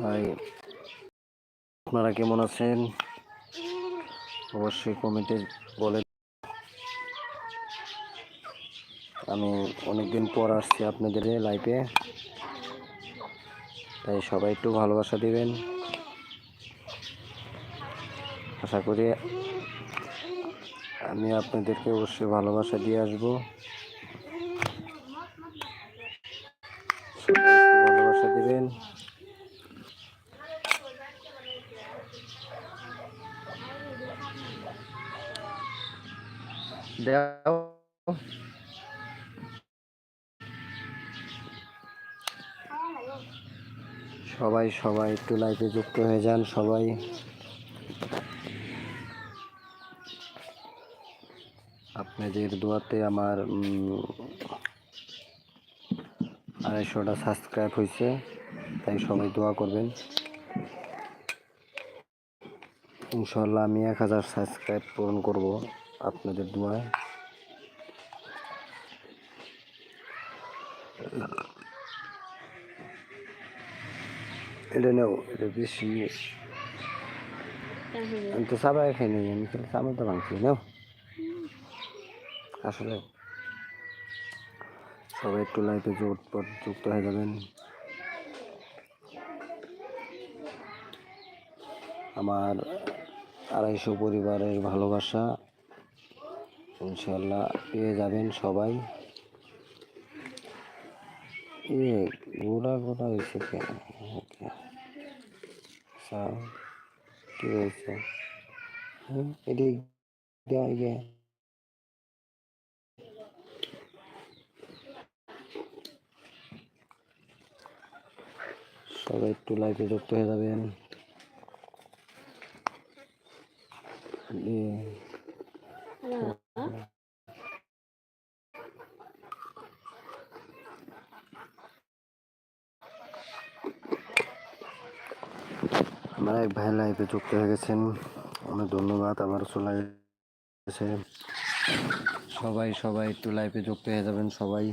ভাই, আপনারা কেমন আছেন? অবশ্যই কমেন্টে বলে আমি অনেকদিন পর আসছি আপনাদের লাইফে তাই সবাই একটু ভালোবাসা দিবেন। আশা করি আমি আপনাদেরকে অবশ্যই ভালোবাসা দিয়ে আসব। দিবেন। সবাই সবাই একটু লাইফে যুক্ত হয়ে যান, সবাই। আপনাদের দোয়াতে আমার আড়াইশোটা সাবস্ক্রাইব হয়েছে তাই সবাই দোয়া করবেন। ইনশাল্লাহ আমি এক হাজার সাবস্ক্রাইব পূরণ করব আপনাদের দোয়ায়। এটা নেও, এটা বেশি। আমি তো সাবাই খাই নি আমি খালি চামচ তো ভাঙছি নাও। আসলে সবাই একটু লাইফে জোটপট যুক্ত হয়ে যাবেন। আমার আড়াইশো পরিবারের ভালোবাসা। ইনশাল্লাহ পেয়ে যাবেন সবাই। এ গোড়া গোড়া হয়েছে কেন? ওকে। আচ্ছা, কি হয়েছে? হ্যাঁ সবাই একটু লাইফে যুক্ত হয়ে যাবেন দিয়ে আমার এক ভাই লাইফে যুক্ত হয়ে গেছেন। অনেক ধন্যবাদ আমার চলে সবাই সবাই একটু লাইফে যুক্ত হয়ে যাবেন, সবাই।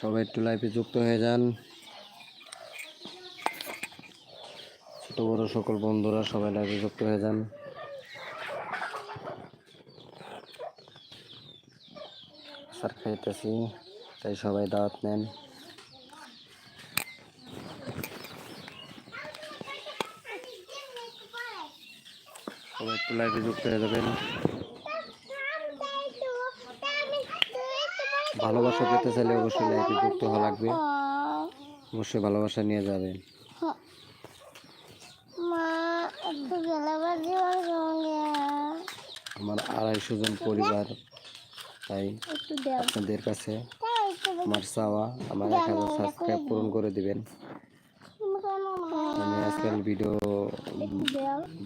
সবাই একটু লাইফে যুক্ত হয়ে যান। ছোট বড় সকল বন্ধুরা সবাই লাইফে যুক্ত হয়ে যান। স্যার খাইতেছি, তাই সবাই দাওয়াত নেন। সবাই একটু লাইফে যুক্ত হয়ে যাবেন। ভালোবাসা পেতে চাইলে অবশ্যই লাইফে যুক্ত হওয়া লাগবে। অবশ্যই ভালোবাসা নিয়ে যাবেন। আমার আড়াইশো জন পরিবার, তাই আপনাদের কাছে আমার চাওয়া, আমার এক হাজার সাবস্ক্রাইব পূরণ করে দিবেন। আমি আজকাল ভিডিও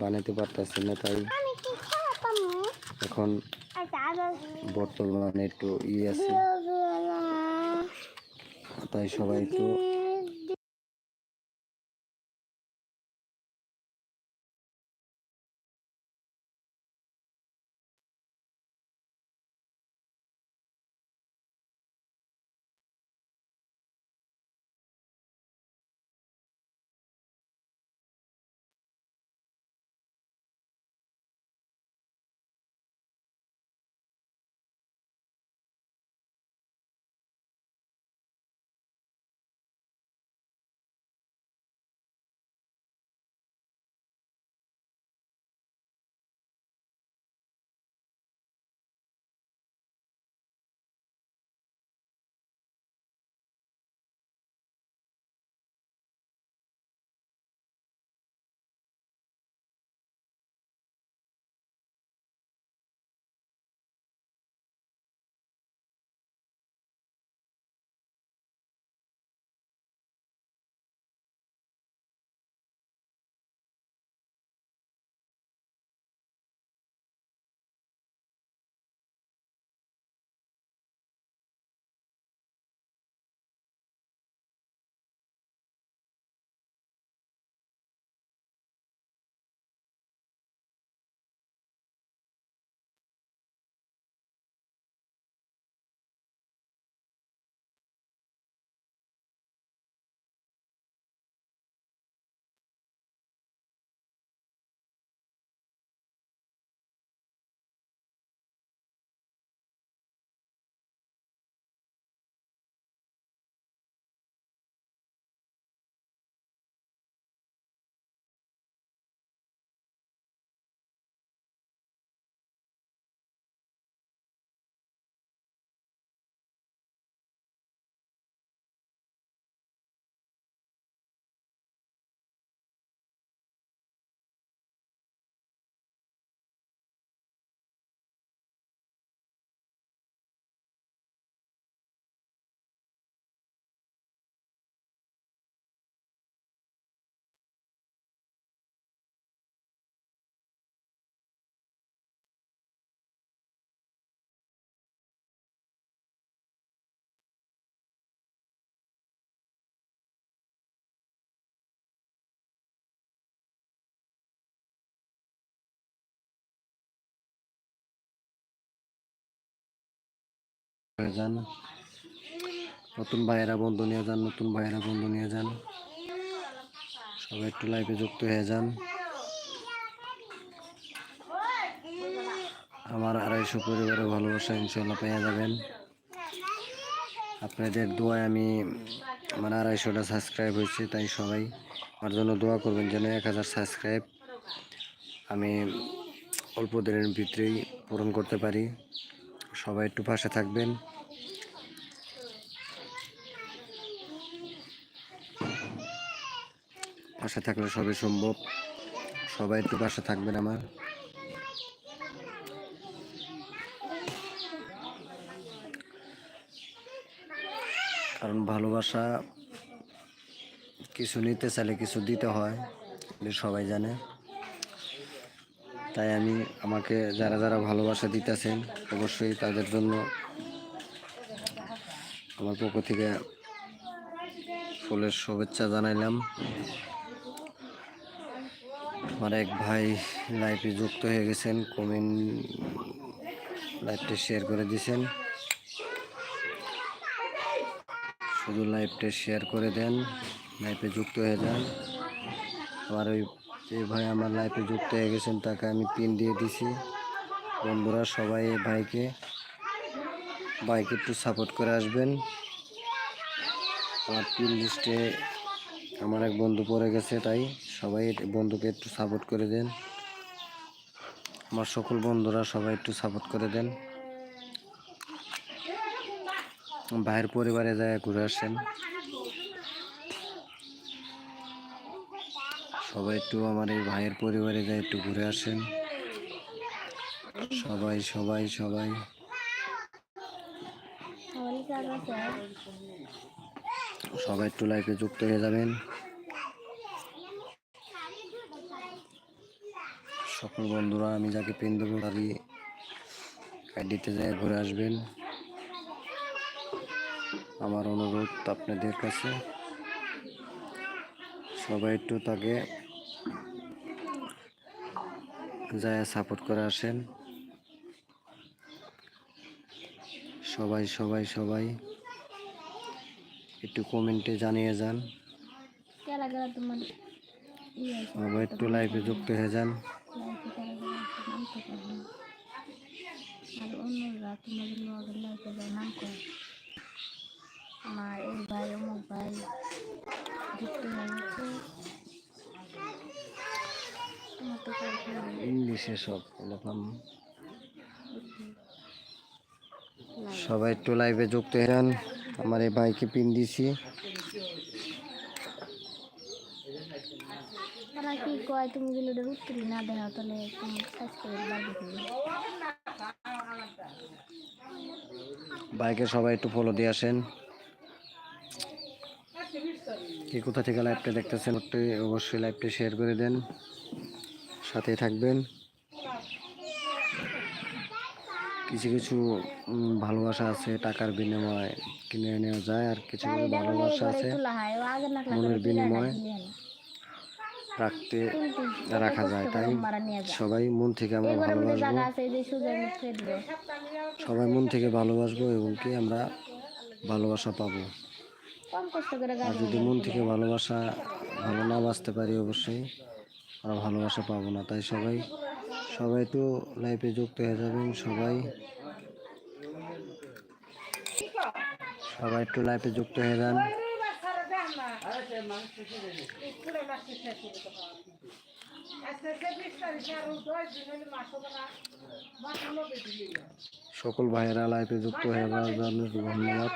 বানাতে পারতেছি না, তাই এখন বর্তমানে একটু ই আছে। তাই সবাই একটু হয়ে যান। নতুন ভাইয়েরা বন্ধু নিয়ে যান, নতুন ভাইয়েরা বন্ধু নিয়ে যান। সবাই একটু লাইভে যুক্ত হয়ে যান। আমার আড়াইশো পরিবারের ভালোবাসা ইনশাল্লাহ পেয়ে যাবেন। আপনাদের দোয়ায় আমি আমার আড়াইশোটা সাবস্ক্রাইব হয়েছে, তাই সবাই আমার জন্য দোয়া করবেন যেন এক হাজার সাবস্ক্রাইব আমি অল্প দিনের ভিতরেই পূরণ করতে পারি। সবাই একটু পাশে থাকবেন। পাশে থাকলে সবই সম্ভব। সবাই একটু পাশে থাকবেন আমার। কারণ ভালোবাসা কিছু নিতে চাইলে কিছু দিতে হয় সবাই জানে। তাই আমি আমাকে যারা যারা ভালোবাসা দিতেছেন, অবশ্যই তাদের জন্য আমার পক্ষ থেকে ফুলের শুভেচ্ছা জানাইলাম। আমার এক ভাই লাইভে যুক্ত হয়ে গেছেন, কমেন্ট লাইভটা শেয়ার করে দিয়েছেন। শুধু লাইভটা শেয়ার করে দেন, লাইভে যুক্ত হয়ে যান। আমার ওই যে ভাই আমার লাইফে যুক্ত হয়ে গেছেন, তাকে আমি পিন দিয়ে দিছি। বন্ধুরা, সবাই এই ভাইকে বাইকে একটু সাপোর্ট করে আসবেন। আমার পিন লিস্টে আমার এক বন্ধু পড়ে গেছে, তাই সবাই বন্ধুকে একটু সাপোর্ট করে দেন। আমার সকল বন্ধুরা সবাই একটু সাপোর্ট করে দেন। ভাইয়ের পরিবারে যায় ঘুরে আসেন। সবাই একটু আমার এই ভাইয়ের পরিবারে যায়, একটু ঘুরে আসেন। সবাই সবাই সবাই। সবাই একটু লাইফে যুক্ত হয়ে যাবেন। সকল বন্ধুরা, আমি যাকে পেন দেবো, তারই আইডিতে যায়, ঘুরে আসবেন। আমার অনুরোধ আপনাদের কাছে। সবাই একটু তাকে যায় সাপোর্ট করে আসেন। সবাই সবাই সবাই একটু কমেন্টে জানিয়ে যান। সবাই একটু লাইভে যুক্ত হয়ে যান। লাইফে লাইফে আমার এই ভাই অমুক ভাই যুক্ত হয়ে গেছে তোমার তো করবে ইংলিশে সব এরকম। সবাই একটু লাইভে যুক্ত হয়ে আমার এই বাইকে পিন দিছি। তারা কি কয় তুমি না তাহলে বাইকে সবাই একটু ফলো দিয়ে আসেন। কে কোথা থেকে লাইভটা দেখতেছেন অবশ্যই লাইভটা শেয়ার করে দেন। সাথে থাকবেন। কিছু কিছু ভালোবাসা আছে, টাকার বিনিময়ে কিনে নেওয়া যায়, আর কিছু কিছু ভালোবাসা আছে, মনের বিনিময়ে রাখতে, রাখা যায়। তাই সবাই মন থেকে আমরা ভালোবাসবো। সবাই মন থেকে ভালোবাসবো এবং কি আমরা ভালোবাসা পাবো। আর যদি মন থেকে ভালোবাসা ভালো না বাঁচতে পারি অবশ্যই। আমরা ভালোবাসা পাবো না, তাই সবাই সবাই তো লাইফে যুক্ত হয়ে যাবেন, সবাই। সবাই একটু লাইফে যুক্ত হয়ে যান। সকল ভাইয়েরা লাইফে যুক্ত হয়ে জন্য ধন্যবাদ।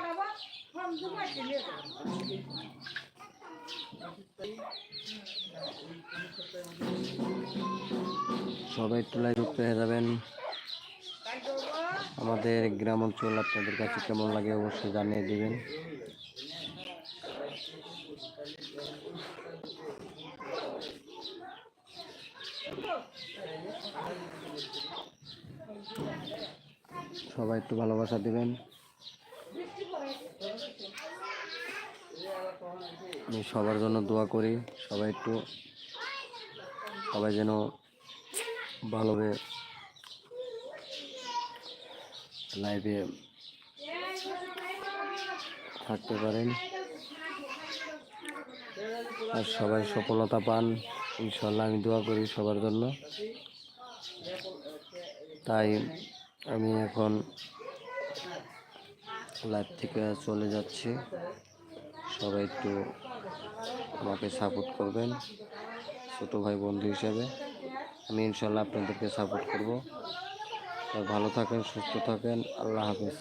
সবাই একটু লাইভ হয়ে যাবেন। আমাদের গ্রাম অঞ্চল আপনাদের কাছে কেমন লাগে অবশ্যই জানিয়ে দেবেন। সবাই একটু ভালোবাসা দিবেন। আমি সবার জন্য দোয়া করি, সবাই একটু সবাই যেন ভালোভাবে লাইভে থাকতে পারেন। আর সবাই সফলতা পান ইনশাল্লাহ আমি দোয়া করি সবার জন্য। তাই আমি এখন লাইভ থেকে চলে যাচ্ছি। সবাই একটু আমাকে সাপোর্ট করবেন, ছোটো ভাই বন্ধু হিসাবে। আমি ইনশাল্লাহ আপনাদেরকে সাপোর্ট করব। ভালো থাকেন, সুস্থ থাকেন, আল্লাহ হাফেজ।